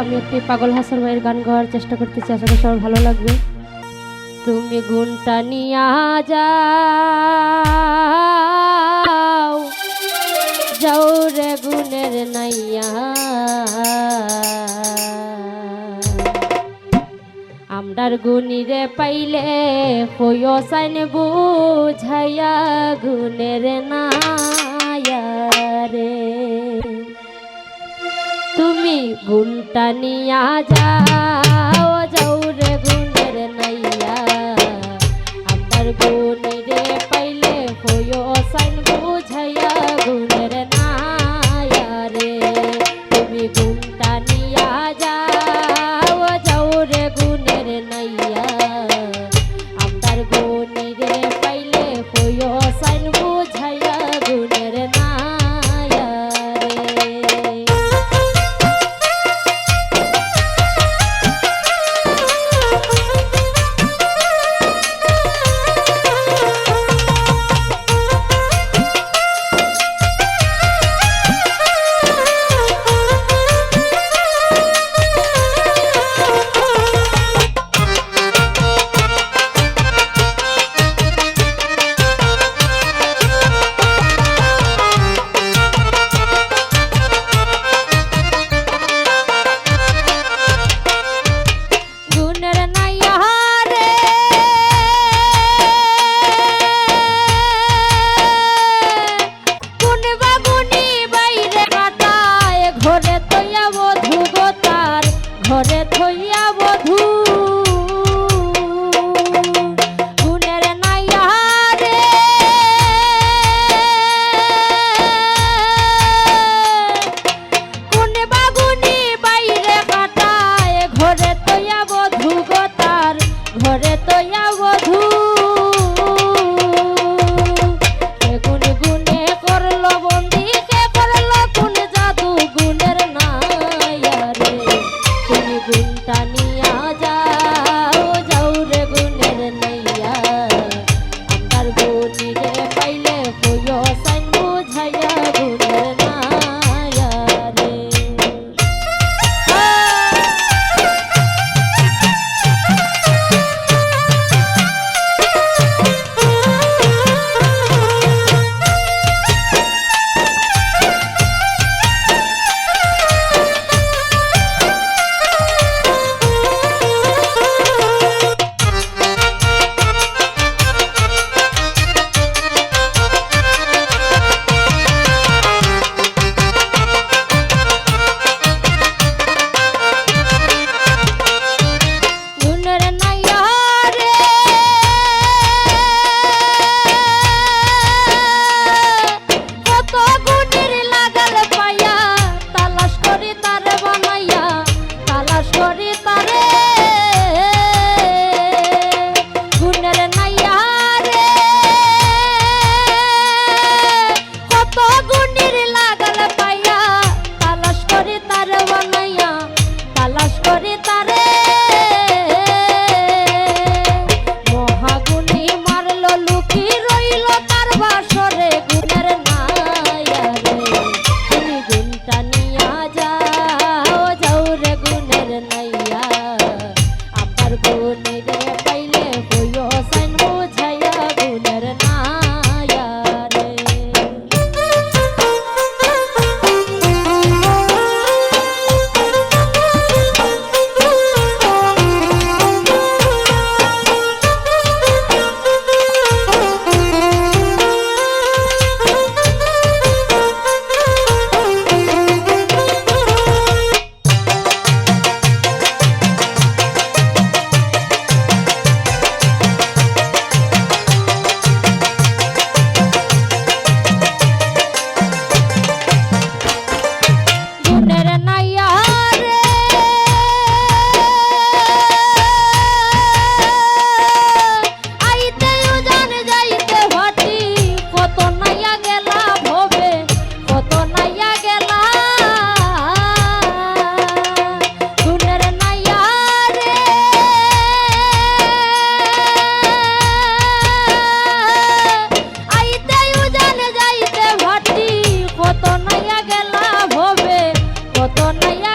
আমি একটি পাগল হাসান ভাইয়ের গান গাওয়ার চেষ্টা করতেছি, আশা করি সবার ভালো লাগবে। তুমি গুণটা নিয়া যাও যাও রে গুণের নাইয়া। আমরার গুণিরে পাইলে হইয় সাইন বুঝাইয়া গুণের না তুমি গুণটা নিয়ে যাও যাও আর কোন con ella.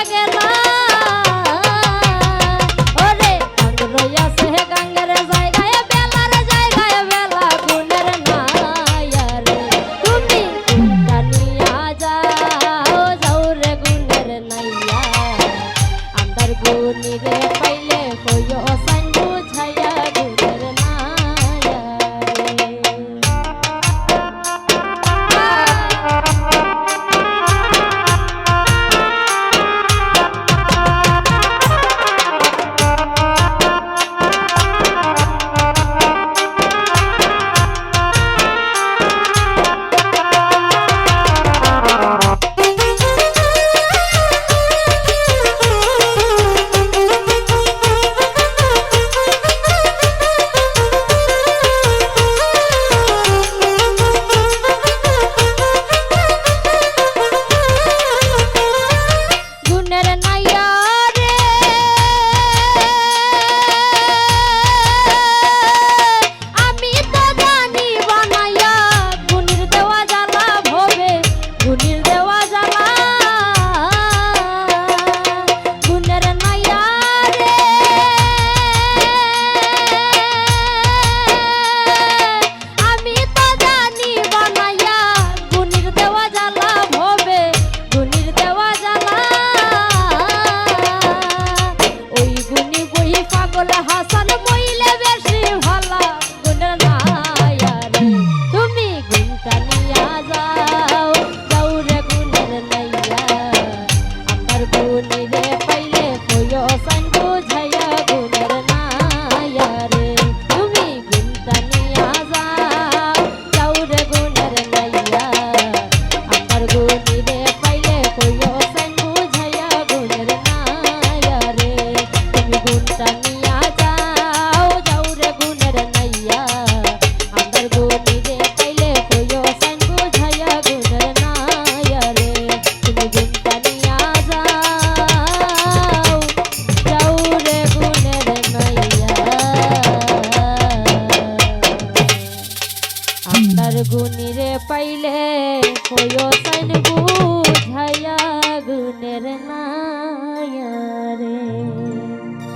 গুণিরে পাইলে